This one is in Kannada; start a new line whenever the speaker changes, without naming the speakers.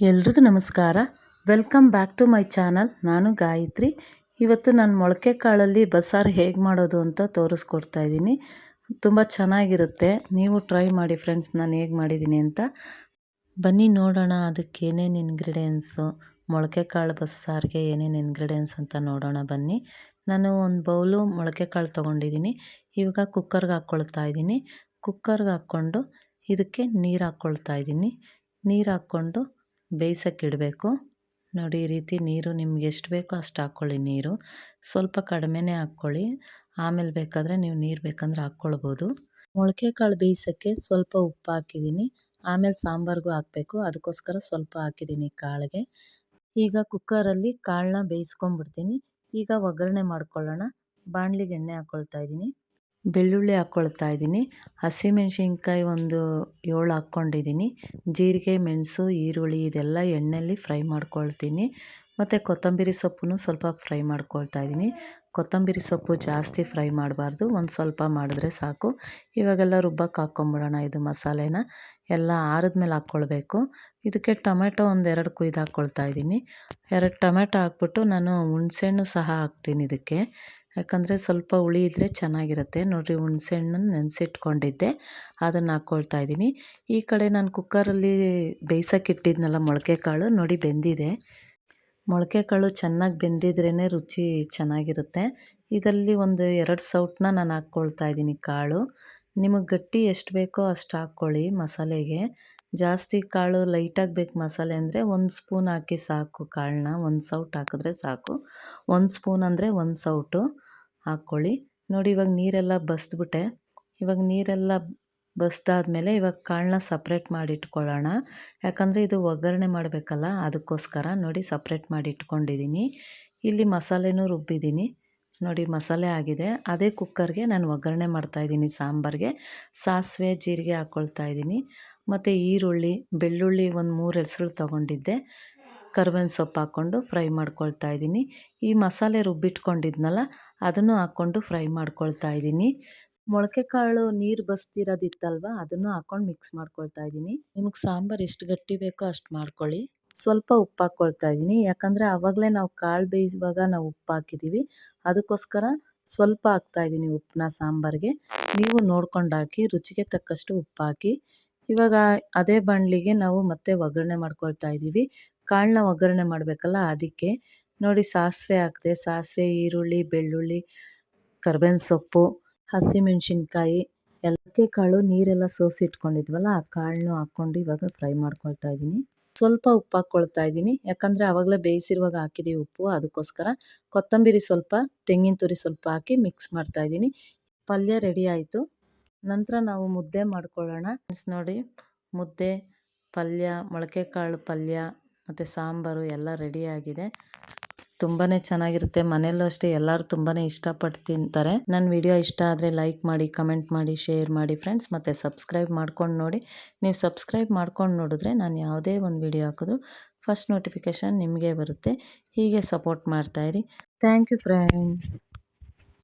ಎಲ್ರಿಗೂ ನಮಸ್ಕಾರ. Welcome back to my channel ನಾನು ಗಾಯತ್ರಿ. ಇವತ್ತು ನಾನು ಮೊಳಕೆ ಕಾಳಲ್ಲಿ ಬಸ್ಸಾರು ಹೇಗೆ ಮಾಡೋದು ಅಂತ ತೋರಿಸ್ಕೊಡ್ತಾ ಇದ್ದೀನಿ. ತುಂಬ ಚೆನ್ನಾಗಿರುತ್ತೆ. ನೀವು ಟ್ರೈ ಮಾಡಿ ಫ್ರೆಂಡ್ಸ್ ನಾನು ಹೇಗೆ ಮಾಡಿದ್ದೀನಿ ಅಂತ. ಬನ್ನಿ ನೋಡೋಣ ಅದಕ್ಕೆ ಏನೇನು ಇನ್ಗ್ರೀಡಿಯೆಂಟ್ಸು ಮೊಳಕೆ ಕಾಳು ಬಸ್ಸಾರಿಗೆ ಏನೇನು ಇನ್ಗ್ರೀಡಿಯೆಂಟ್ಸ್ ಅಂತ ನೋಡೋಣ ಬನ್ನಿ. ನಾನು ಒಂದು ಬೌಲು ಮೊಳಕೆ ಕಾಳು ತೊಗೊಂಡಿದ್ದೀನಿ. ಇವಾಗ ಕುಕ್ಕರ್ಗೆ ಹಾಕ್ಕೊಳ್ತಾ ಇದ್ದೀನಿ. ಕುಕ್ಕರ್ಗೆ ಹಾಕ್ಕೊಂಡು ಇದಕ್ಕೆ ನೀರು ಹಾಕ್ಕೊಳ್ತಾ ಇದ್ದೀನಿ. ನೀರು ಹಾಕ್ಕೊಂಡು ಬೇಯಿಸೋಕ್ಕೆ ಇಡಬೇಕು ನೋಡಿ, ಈ ರೀತಿ ನೀರು ನಿಮ್ಗೆ ಎಷ್ಟು ಬೇಕೋ ಅಷ್ಟು ಹಾಕ್ಕೊಳ್ಳಿ ನೀರು. ಸ್ವಲ್ಪ ಕಡಿಮೆನೇ ಹಾಕ್ಕೊಳ್ಳಿ. ಆಮೇಲೆ ಬೇಕಾದರೆ ನೀವು ನೀರು ಬೇಕಂದ್ರೆ ಹಾಕ್ಕೊಳ್ಬೋದು. ಮೊಳಕೆ ಕಾಳು ಬೇಯಿಸೋಕ್ಕೆ ಸ್ವಲ್ಪ ಉಪ್ಪು ಹಾಕಿದ್ದೀನಿ. ಆಮೇಲೆ ಸಾಂಬಾರಿಗೂ ಹಾಕಬೇಕು. ಅದಕ್ಕೋಸ್ಕರ ಸ್ವಲ್ಪ ಹಾಕಿದ್ದೀನಿ ಕಾಳಿಗೆ. ಈಗ ಕುಕ್ಕರಲ್ಲಿ ಕಾಳನ್ನ ಬೇಯಿಸ್ಕೊಂಡ್ಬಿಡ್ತೀನಿ. ಈಗ ಒಗ್ಗರಣೆ ಮಾಡ್ಕೊಳ್ಳೋಣ. ಬಾಣಲಿಗೆ ಎಣ್ಣೆ ಹಾಕ್ಕೊಳ್ತಾ ಇದ್ದೀನಿ. ಬೆಳ್ಳುಳ್ಳಿ ಹಾಕ್ಕೊಳ್ತಾ ಇದ್ದೀನಿ. ಹಸಿಮೆಣ್ಸಿನ್ಕಾಯಿ ಒಂದು ಏಳು ಹಾಕ್ಕೊಂಡಿದ್ದೀನಿ. ಜೀರಿಗೆ, ಮೆಣಸು, ಈರುಳ್ಳಿ ಇದೆಲ್ಲ ಎಣ್ಣೆಯಲ್ಲಿ ಫ್ರೈ ಮಾಡ್ಕೊಳ್ತೀನಿ. ಮತ್ತು ಕೊತ್ತಂಬರಿ ಸೊಪ್ಪು ಸ್ವಲ್ಪ ಫ್ರೈ ಮಾಡ್ಕೊಳ್ತಾ ಇದ್ದೀನಿ. ಕೊತ್ತಂಬರಿ ಸೊಪ್ಪು ಜಾಸ್ತಿ ಫ್ರೈ ಮಾಡಬಾರ್ದು. ಒಂದು ಸ್ವಲ್ಪ ಮಾಡಿದ್ರೆ ಸಾಕು. ಇವಾಗೆಲ್ಲ ರುಬ್ಬಕ್ಕೆ ಹಾಕ್ಕೊಂಬಿಡೋಣ ಇದು ಮಸಾಲೆನ. ಎಲ್ಲ ಆರಿದ್ಮೇಲೆ ಹಾಕ್ಕೊಳ್ಬೇಕು. ಇದಕ್ಕೆ ಟೊಮೆಟೊ ಒಂದು ಎರಡು ಕುಯ್ದು ಹಾಕ್ಕೊಳ್ತಾ ಇದ್ದೀನಿ. ಎರಡು ಟೊಮೆಟೊ ಹಾಕ್ಬಿಟ್ಟು ನಾನು ಹುಣಸೆಹಣ್ಣು ಸಹ ಹಾಕ್ತೀನಿ ಇದಕ್ಕೆ. ಯಾಕಂದರೆ ಸ್ವಲ್ಪ ಹುಳಿ ಇದ್ದರೆ ಚೆನ್ನಾಗಿರುತ್ತೆ. ನೋಡಿರಿ ಹುಣ್ಸೆಹಣ್ಣನ್ನು ನೆನೆಸಿಟ್ಕೊಂಡಿದ್ದೆ. ಅದನ್ನು ಹಾಕ್ಕೊಳ್ತಾ ಇದ್ದೀನಿ. ಈ ಕಡೆ ನಾನು ಕುಕ್ಕರಲ್ಲಿ ಬೇಯ್ಸೋಕೆ ಇಟ್ಟಿದ್ನಲ್ಲ ಮೊಳಕೆ ಕಾಳು ನೋಡಿ ಬೆಂದಿದೆ. ಮೊಳಕೆ ಕಾಳು ಚೆನ್ನಾಗಿ ಬೆಂದಿದ್ರೇ ರುಚಿ ಚೆನ್ನಾಗಿರುತ್ತೆ. ಇದರಲ್ಲಿ ಒಂದು ಎರಡು ಸೌಟನ್ನ ನಾನು ಹಾಕ್ಕೊಳ್ತಾ ಇದ್ದೀನಿ ಕಾಳು. ನಿಮಗೆ ಗಟ್ಟಿ ಎಷ್ಟು ಬೇಕೋ ಅಷ್ಟು ಹಾಕ್ಕೊಳ್ಳಿ ಮಸಾಲೆಗೆ. ಜಾಸ್ತಿ ಕಾಳು ಲೈಟಾಗಿ ಬೇಕು ಮಸಾಲೆ ಅಂದರೆ ಒಂದು ಸ್ಪೂನ್ ಹಾಕಿ ಸಾಕು ಕಾಳನ್ನ, ಒಂದು ಸೌಟ್ ಹಾಕಿದ್ರೆ ಸಾಕು. ಒಂದು ಸ್ಪೂನ್ ಅಂದರೆ ಒಂದು ಸೌಟು ಹಾಕ್ಕೊಳ್ಳಿ. ನೋಡಿ ಇವಾಗ ನೀರೆಲ್ಲ ಬಸ್ದ್ಬಿಟ್ಟೆ. ಇವಾಗ ನೀರೆಲ್ಲ ಬಸ್ದಾದ್ಮೇಲೆ ಇವಾಗ ಕಾಳನ್ನ ಸಪ್ರೇಟ್ ಮಾಡಿ ಇಟ್ಕೊಳ್ಳೋಣ ಯಾಕಂದರೆ ಇದು ಒಗ್ಗರಣೆ ಮಾಡಬೇಕಲ್ಲ, ಅದಕ್ಕೋಸ್ಕರ ನೋಡಿ ಸಪ್ರೇಟ್ ಮಾಡಿ ಇಟ್ಕೊಂಡಿದ್ದೀನಿ ಇಲ್ಲಿ ಮಸಾಲೆನೂ ರುಬ್ಬಿದ್ದೀನಿ ನೋಡಿ ಮಸಾಲೆ ಆಗಿದೆ. ಅದೇ ಕುಕ್ಕರ್ಗೆ ನಾನು ಒಗ್ಗರಣೆ ಮಾಡ್ತಾಯಿದ್ದೀನಿ ಸಾಂಬಾರಿಗೆ. ಸಾಸಿವೆ, ಜೀರಿಗೆ ಹಾಕ್ಕೊಳ್ತಾ ಇದ್ದೀನಿ. ಮತ್ತು ಈರುಳ್ಳಿ, ಬೆಳ್ಳುಳ್ಳಿ ಒಂದು ಮೂರು ಹೆಸರು ತೊಗೊಂಡಿದ್ದೆ. ಕರ್ಬೇವಿನ ಸೊಪ್ಪು ಹಾಕ್ಕೊಂಡು ಫ್ರೈ ಮಾಡ್ಕೊಳ್ತಾ ಇದ್ದೀನಿ. ಈ ಮಸಾಲೆ ರುಬ್ಬಿಟ್ಕೊಂಡಿದ್ನಲ್ಲ, ಅದನ್ನು ಹಾಕ್ಕೊಂಡು ಫ್ರೈ ಮಾಡ್ಕೊಳ್ತಾ ಇದ್ದೀನಿ. ಮೊಳಕೆ ಕಾಳು ನೀರು ಬಸ್ತಿರೋದಿತ್ತಲ್ವ, ಅದನ್ನು ಹಾಕ್ಕೊಂಡು ಮಿಕ್ಸ್ ಮಾಡ್ಕೊಳ್ತಾ ಇದ್ದೀನಿ. ನಿಮಗೆ ಸಾಂಬಾರು ಎಷ್ಟು ಗಟ್ಟಿ ಬೇಕೋ ಅಷ್ಟು ಮಾಡ್ಕೊಳ್ಳಿ. ಸ್ವಲ್ಪ ಉಪ್ಪು ಹಾಕ್ಕೊಳ್ತಾ ಇದ್ದೀನಿ. ಯಾಕಂದರೆ ಆವಾಗಲೇ ನಾವು ಕಾಳು ಬೇಯಿಸುವಾಗ ನಾವು ಉಪ್ಪು ಹಾಕಿದ್ದೀವಿ ಅದಕ್ಕೋಸ್ಕರ ಸ್ವಲ್ಪ ಹಾಕ್ತಾ ಇದ್ದೀನಿ ಉಪ್ಪನ್ನ ಸಾಂಬಾರಿಗೆ. ನೀವು ನೋಡ್ಕೊಂಡು ಹಾಕಿ, ರುಚಿಗೆ ತಕ್ಕಷ್ಟು ಉಪ್ಪು ಹಾಕಿ. ಇವಾಗ ಅದೇ ಬಾಣಲಿಗೆ ನಾವು ಮತ್ತೆ ಒಗ್ಗರಣೆ ಮಾಡ್ಕೊಳ್ತಾ ಇದ್ದೀವಿ. ಕಾಳನ್ನ ಒಗ್ಗರಣೆ ಮಾಡಬೇಕಲ್ಲ, ಅದಕ್ಕೆ. ನೋಡಿ, ಸಾಸಿವೆ ಹಾಕಿದೆ, ಸಾಸಿವೆ, ಈರುಳ್ಳಿ, ಬೆಳ್ಳುಳ್ಳಿ, ಕರ್ಬೇವಿನ ಸೊಪ್ಪು, ಹಸಿಮೆಣಸಿನ್ಕಾಯಿ, ಎಲ್ಲಕ್ಕೆ ಕಾಳು, ನೀರೆಲ್ಲ ಸೋಸಿ ಇಟ್ಕೊಂಡಿದ್ವಲ್ಲ ಆ ಕಾಳನ್ನು ಹಾಕ್ಕೊಂಡು ಇವಾಗ ಫ್ರೈ ಮಾಡ್ಕೊಳ್ತಾ ಇದ್ದೀನಿ. ಸ್ವಲ್ಪ ಉಪ್ಪು ಹಾಕ್ಕೊಳ್ತಾ ಇದ್ದೀನಿ. ಯಾಕಂದರೆ ಆವಾಗಲೇ ಬೇಯಿಸಿರುವಾಗ ಹಾಕಿದ್ದೀವಿ ಉಪ್ಪು. ಅದಕ್ಕೋಸ್ಕರ ಕೊತ್ತಂಬರಿ ಸ್ವಲ್ಪ, ತೆಂಗಿನ ತುರಿ ಸ್ವಲ್ಪ ಹಾಕಿ ಮಿಕ್ಸ್ ಮಾಡ್ತಾ ಇದ್ದೀನಿ. ಪಲ್ಯ ರೆಡಿ ಆಯಿತು. ನಂತರ ನಾವು ಮುದ್ದೆ ಮಾಡ್ಕೊಳ್ಳೋಣ. ನೋಡಿ, ಮುದ್ದೆ, ಪಲ್ಯ ಮೊಳಕೆ ಕಾಳು ಪಲ್ಯ, ಮತ್ತು ಸಾಂಬಾರು ಎಲ್ಲ ರೆಡಿಯಾಗಿದೆ ತುಂಬಾ ಚೆನ್ನಾಗಿರುತ್ತೆ. ಮನೆಯಲ್ಲೂ ಅಷ್ಟೇ ಎಲ್ಲರೂ ತುಂಬಾ ಇಷ್ಟಪಟ್ಟು ತಿಂತಾರೆ. ನನ್ನ ವಿಡಿಯೋ ಇಷ್ಟ ಆದರೆ ಲೈಕ್ ಮಾಡಿ, ಕಮೆಂಟ್ ಮಾಡಿ, ಶೇರ್ ಮಾಡಿ ಫ್ರೆಂಡ್ಸ್. ಮತ್ತು ಸಬ್ಸ್ಕ್ರೈಬ್ ಮಾಡ್ಕೊಂಡು ನೋಡಿ. ನೀವು ಸಬ್ಸ್ಕ್ರೈಬ್ ಮಾಡ್ಕೊಂಡು ನೋಡಿದ್ರೆ ನಾನು ಯಾವುದೇ ಒಂದು ವಿಡಿಯೋ ಹಾಕಿದ್ರು ಫಸ್ಟ್ ನೋಟಿಫಿಕೇಷನ್ ನಿಮಗೆ ಬರುತ್ತೆ. ಹೀಗೆ ಸಪೋರ್ಟ್ ಮಾಡ್ತಾಯಿರಿ ಥ್ಯಾಂಕ್ ಯು ಫ್ರೆಂಡ್ಸ್.